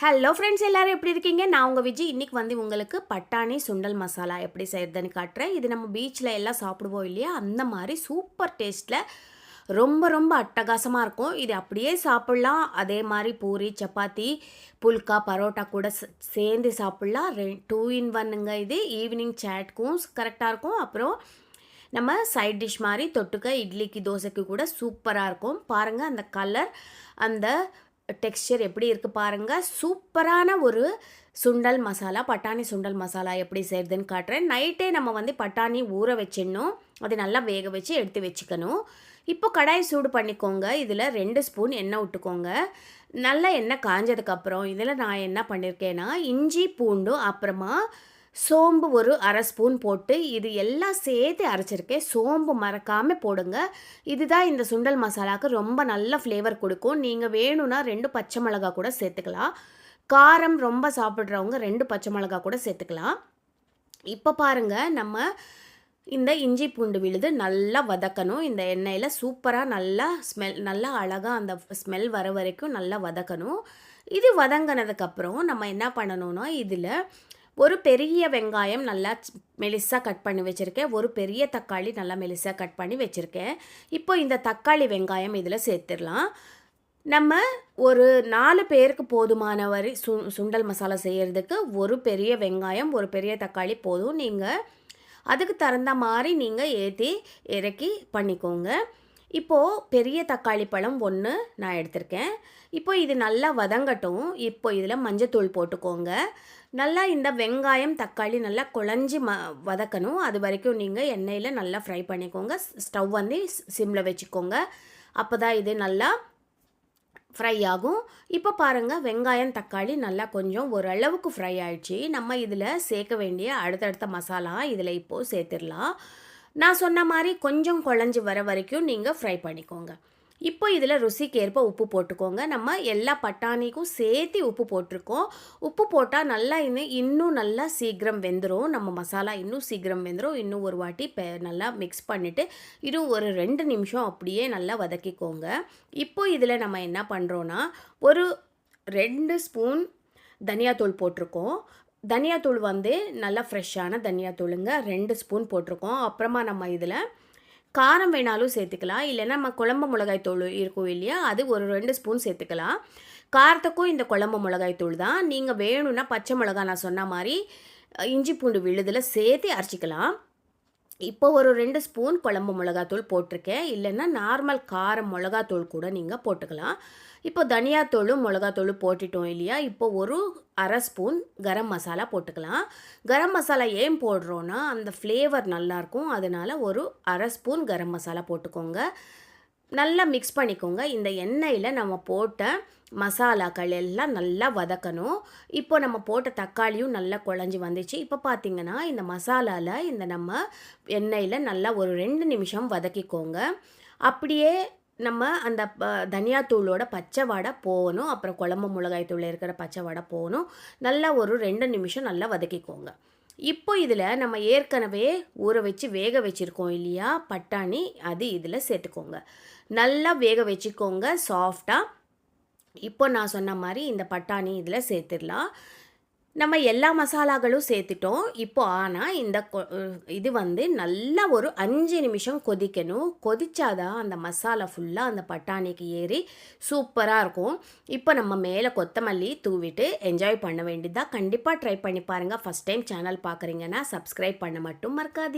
Hello friends எல்லாரும் எப்படி இருக்கீங்க? நான் உங்கள் விஜய் இன்றைக்கி வந்து உங்களுக்கு பட்டாணி சுண்டல் மசாலா எப்படி செய்கிறதுன்னு காட்டுறேன். இது நம்ம பீச்சில் எல்லாம் சாப்பிடுவோம் இல்லையா? அந்த மாதிரி சூப்பர் டேஸ்ட்டில் ரொம்ப ரொம்ப அட்டகாசமாக இருக்கும். இது அப்படியே சாப்பிட்லாம். அதே மாதிரி பூரி சப்பாத்தி புல்கா பரோட்டா கூட சேர்ந்து சாப்பிட்லாம். ரெ டூ இன் ஒன்னுங்க இது. ஈவினிங் சேட்க்கும் கரெக்டாக இருக்கும். அப்புறம் நம்ம சைட் டிஷ் மாதிரி தொட்டுக்க இட்லிக்கு தோசைக்கு கூட சூப்பராக இருக்கும். பாருங்கள் அந்த கலர் அந்த டெக்ஸ்சர் எப்படி இருக்குது பாருங்கள் சூப்பரான ஒரு சுண்டல் மசாலா பட்டாணி சுண்டல் மசாலா எப்படி செய்கிறதுன்னு காட்டுறேன். நைட்டே நம்ம வந்து பட்டாணி ஊற வச்சிடணும். அது நல்லா வேக வச்சு எடுத்து வச்சுக்கணும். இப்போ கடாய் சூடு பண்ணிக்கோங்க. இதில் ரெண்டு ஸ்பூன் எண்ணெய் விட்டுக்கோங்க. நல்லா எண்ணெய் காஞ்சதுக்கப்புறம் இதில் நான் என்ன பண்ணியிருக்கேன்னா இஞ்சி பூண்டும் அப்புறமா சோம்பு ஒரு அரை ஸ்பூன் போட்டு இது எல்லாம் சேர்த்து அரைச்சிருக்கேன். சோம்பு மறக்காமல் போடுங்க. இதுதான் இந்த சுண்டல் மசாலாவுக்கு ரொம்ப நல்ல ஃப்ளேவர் கொடுக்கும். நீங்கள் வேணும்னா ரெண்டு பச்சை மிளகா கூட சேர்த்துக்கலாம். காரம் ரொம்ப சாப்பிட்றவங்க ரெண்டு பச்சை மிளகா கூட சேர்த்துக்கலாம். இப்போ பாருங்கள் நம்ம இந்த இஞ்சி பூண்டு விழுது நல்லா வதக்கணும். இந்த எண்ணெயில் சூப்பராக நல்லா ஸ்மெல் நல்லா அழகாக அந்த ஸ்மெல் வர வரைக்கும் நல்லா வதக்கணும். இது வதங்கினதுக்கப்புறம் நம்ம என்ன பண்ணணும்னா இதில் ஒரு பெரிய வெங்காயம் நல்லா மெலிசாக கட் பண்ணி வச்சுருக்கேன். ஒரு பெரிய தக்காளி நல்லா மெலிசாக கட் பண்ணி வச்சுருக்கேன். இப்போ இந்த தக்காளி வெங்காயம் இதில் சேர்த்துடலாம். நம்ம ஒரு நாலு பேருக்கு போதுமான வரை சு சுண்டல் மசாலா செய்கிறதுக்கு ஒரு பெரிய வெங்காயம் ஒரு பெரிய தக்காளி போதும். நீங்கள் அதுக்கு தகுந்த மாதிரி நீங்கள் ஏற்றி இறக்கி பண்ணிக்கோங்க. இப்போது பெரிய தக்காளி பழம் ஒன்று நான் எடுத்திருக்கேன். இப்போ இது நல்லா வதங்கட்டும். இப்போ இதில் மஞ்சத்தூள் போட்டுக்கோங்க. நல்லா இந்த வெங்காயம் தக்காளி நல்லா குழஞ்சி ம வதக்கணும். அது வரைக்கும் நீங்கள் எண்ணெயில் நல்லா ஃப்ரை பண்ணிக்கோங்க. ஸ்டவ் வந்து சிம்மில் வச்சுக்கோங்க. அப்போ தான் இது நல்லா ஃப்ரை ஆகும். இப்போ பாருங்கள் வெங்காயம் தக்காளி நல்லா கொஞ்சம் ஓரளவுக்கு ஃப்ரை ஆயிடுச்சு. நம்ம இதில் சேர்க்க வேண்டிய அடுத்தடுத்த மசாலா இதில் இப்போது சேர்த்துடலாம். நான் சொன்ன மாதிரி கொஞ்சம் குழஞ்சி வர வரைக்கும் நீங்கள் ஃப்ரை பண்ணிக்கோங்க. இப்போ இதில் ருசிக்கு ஏற்ப உப்பு போட்டுக்கோங்க. நம்ம எல்லா பட்டாணிக்கும் சேர்த்து உப்பு போட்டிருக்கோம். உப்பு போட்டால் நல்லா இன்னும் இன்னும் நல்லா சீக்கிரம் வெந்துடும் நம்ம மசாலா இன்னும் சீக்கிரம் வெந்துடும் இன்னும் ஒரு வாட்டி பெ நல்லா மிக்ஸ் பண்ணிவிட்டு இன்னும் ஒரு ரெண்டு நிமிஷம் அப்படியே நல்லா வதக்கிக்கோங்க. இப்போ இதில் நம்ம என்ன பண்ணுறோன்னா ஒரு ரெண்டு ஸ்பூன் தனியாத்தூள் போட்டிருக்கோம். தனியாத்தூள் வந்து நல்லா ஃப்ரெஷ்ஷான தனியாத்தூளுங்க. ரெண்டு ஸ்பூன் போட்டிருக்கோம். அப்புறமா நம்ம இதில் காரம் வேணாலும் சேர்த்துக்கலாம். இல்லைன்னா நம்ம குழம்பு மிளகாய் தூள் இருக்கும் இல்லையா? அது ஒரு ரெண்டு ஸ்பூன் சேர்த்துக்கலாம். காரத்துக்கும் இந்த குழம்பு மிளகாய் தூள் தான். நீங்கள் வேணும்னா பச்சை மிளகாய் நான் சொன்ன மாதிரி இஞ்சி பூண்டு விழுதில் சேர்த்து அரைச்சிக்கலாம். இப்போ ஒரு ரெண்டு ஸ்பூன் குழம்பு மிளகாத்தூள் போட்டிருக்கேன். இல்லைன்னா நார்மல் காரம் மிளகாத்தூள் கூட நீங்கள் போட்டுக்கலாம். இப்போ தனியாத்தூளும் மிளகாத்தூளும் போட்டுட்டோம் இல்லையா? இப்போ ஒரு அரை ஸ்பூன் கரம் மசாலா போட்டுக்கலாம். கரம் மசாலா ஏன் போடுறோன்னா அந்த ஃப்ளேவர் நல்லாயிருக்கும் அதனால் ஒரு அரை ஸ்பூன் கரம் மசாலா போட்டுக்கோங்க. நல்லா மிக்ஸ் பண்ணிக்கோங்க. இந்த எண்ணெயில் நம்ம போட்ட மசாலாக்கள் எல்லாம் நல்லா வதக்கணும். இப்போ நம்ம போட்ட தக்காளியும் நல்லா குழஞ்சி வந்துச்சு. இப்போ பார்த்திங்கன்னா இந்த மசாலாவில் இந்த நம்ம எண்ணெயில் நல்லா ஒரு ரெண்டு நிமிஷம் வதக்கிக்கோங்க. அப்படியே நம்ம அந்த தனியாத்தூளோட பச்சை வடை போகணும். அப்புறம் குழம்பு மிளகாய் தூள் இருக்கிற பச்சை வடை போகணும். நல்லா ஒரு ரெண்டு நிமிஷம் நல்லா வதக்கிக்கோங்க. இப்போ இதில் நம்ம ஏற்கனவே ஊற வச்சு வேக வச்சுருக்கோம் இல்லையா? பட்டாணி அது இதில் சேர்த்துக்கோங்க. நல்லா வேக வச்சுக்கோங்க சாஃப்டாக இப்போ நான் சொன்ன மாதிரி இந்த பட்டாணி இதில் சேர்த்துடலாம். நம்ம எல்லா மசாலாக்களும் சேர்த்துட்டோம். இப்போ ஆனால் இந்த இது வந்து நல்லா ஒரு அஞ்சு நிமிஷம் கொதிக்கணும். கொதிச்சாதான் அந்த மசாலா ஃபுல்லாக அந்த பட்டாணிக்கு ஏறி சூப்பராக இருக்கும். இப்போ நம்ம மேலே கொத்தமல்லி தூவிட்டு என்ஜாய் பண்ண வேண்டியதாக கண்டிப்பாக ட்ரை பண்ணி பாருங்கள் ஃபஸ்ட் டைம் சேனல் பார்க்குறீங்கன்னா சப்ஸ்கிரைப் பண்ண மட்டும் மறக்காதீங்க.